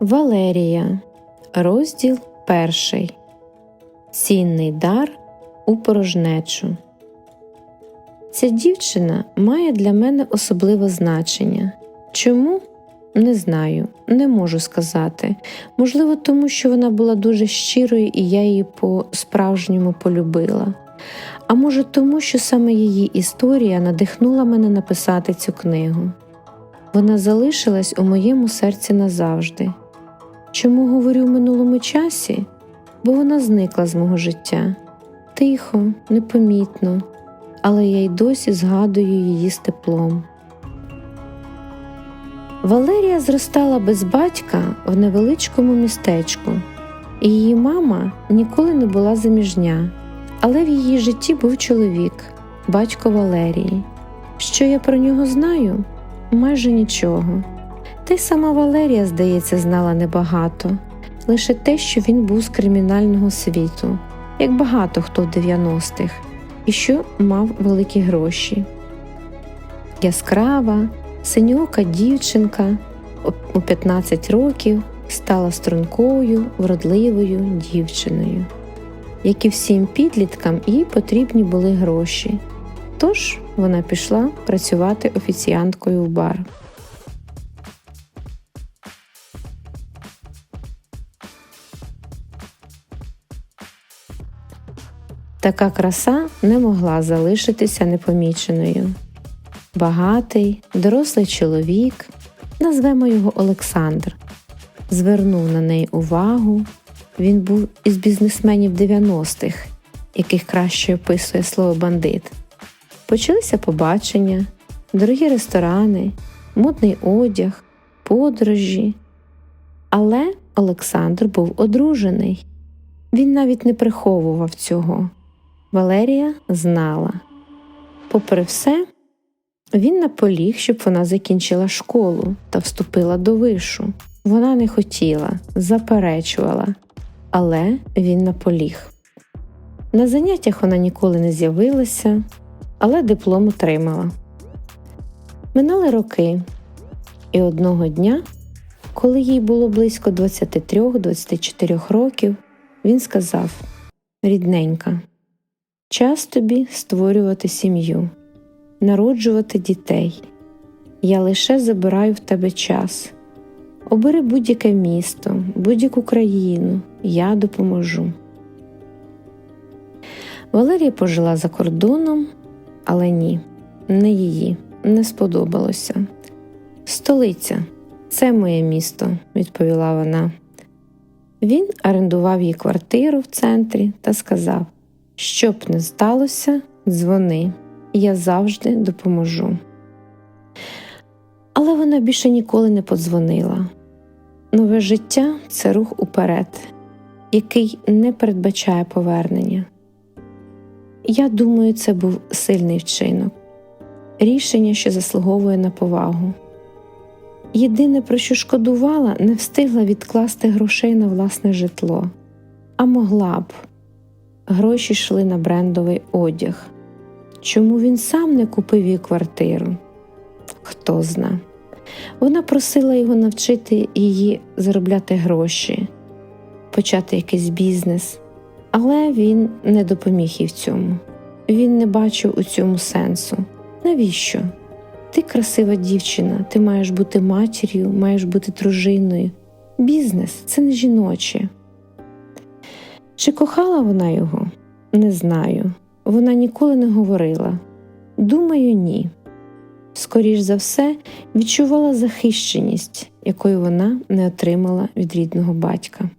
Валерія, розділ перший. Цінний дар у порожнечу. Ця дівчина має для мене особливе значення. Чому? Не знаю, не можу сказати. Можливо, тому що вона була дуже щирою і я її по-справжньому полюбила. А може, тому, що саме її історія надихнула мене написати цю книгу. Вона залишилась у моєму серці назавжди. Чому говорю в минулому часі? Бо вона зникла з мого життя тихо, непомітно, але я й досі згадую її з теплом. Валерія зростала без батька в невеличкому містечку, і її мама ніколи не була заміжня, але в її житті був чоловік, батько Валерії. Що я про нього знаю? Майже нічого. Та й сама Валерія, здається, знала небагато, лише те, що він був з кримінального світу, як багато хто в 90-х, і що мав великі гроші. Яскрава, синьока дівчинка у 15 років стала стрункою, вродливою дівчиною. Як і всім підліткам, їй потрібні були гроші. Тож вона пішла працювати офіціанткою в бар. Така краса не могла залишитися непоміченою. Багатий, дорослий чоловік, назвемо його Олександр, звернув на неї увагу. Він був із бізнесменів 90-х, яких краще описує слово бандит. Почалися побачення, дорогі ресторани, модний одяг, подорожі. Але Олександр був одружений. Він навіть не приховував цього. Валерія знала. Попри все, він наполіг, щоб вона закінчила школу та вступила до вишу. Вона не хотіла, заперечувала, але він наполіг. На заняттях вона ніколи не з'явилася, але диплом отримала. Минали роки, і одного дня, коли їй було близько 23-24 років, він сказав: Рідненька, час тобі створювати сім'ю, народжувати дітей. Я лише забираю в тебе час. Обери будь-яке місто, будь-яку країну, я допоможу. Валерія пожила за кордоном, але ні, не її, не сподобалося. Столиця, це моє місто, відповіла вона. Він орендував їй квартиру в центрі та сказав: що б не сталося, дзвони, я завжди допоможу. Але вона більше ніколи не подзвонила. Нове життя це рух уперед, який не передбачає повернення. Я думаю, це був сильний вчинок, рішення, що заслуговує на повагу. Єдине, про що шкодувала, не встигла відкласти грошей на власне житло, а могла б. Гроші йшли на брендовий одяг. Чому він сам не купив їй квартиру? Хто зна. Вона просила його навчити її заробляти гроші, почати якийсь бізнес, але він не допоміг їй в цьому. Він не бачив у цьому сенсу. Навіщо? Ти красива дівчина, ти маєш бути матір'ю, маєш бути дружиною. Бізнес це не жіноче. Чи кохала вона його? Не знаю. Вона ніколи не говорила. Думаю, ні. Скоріш за все, відчувала захищеність, якої вона не отримала від рідного батька.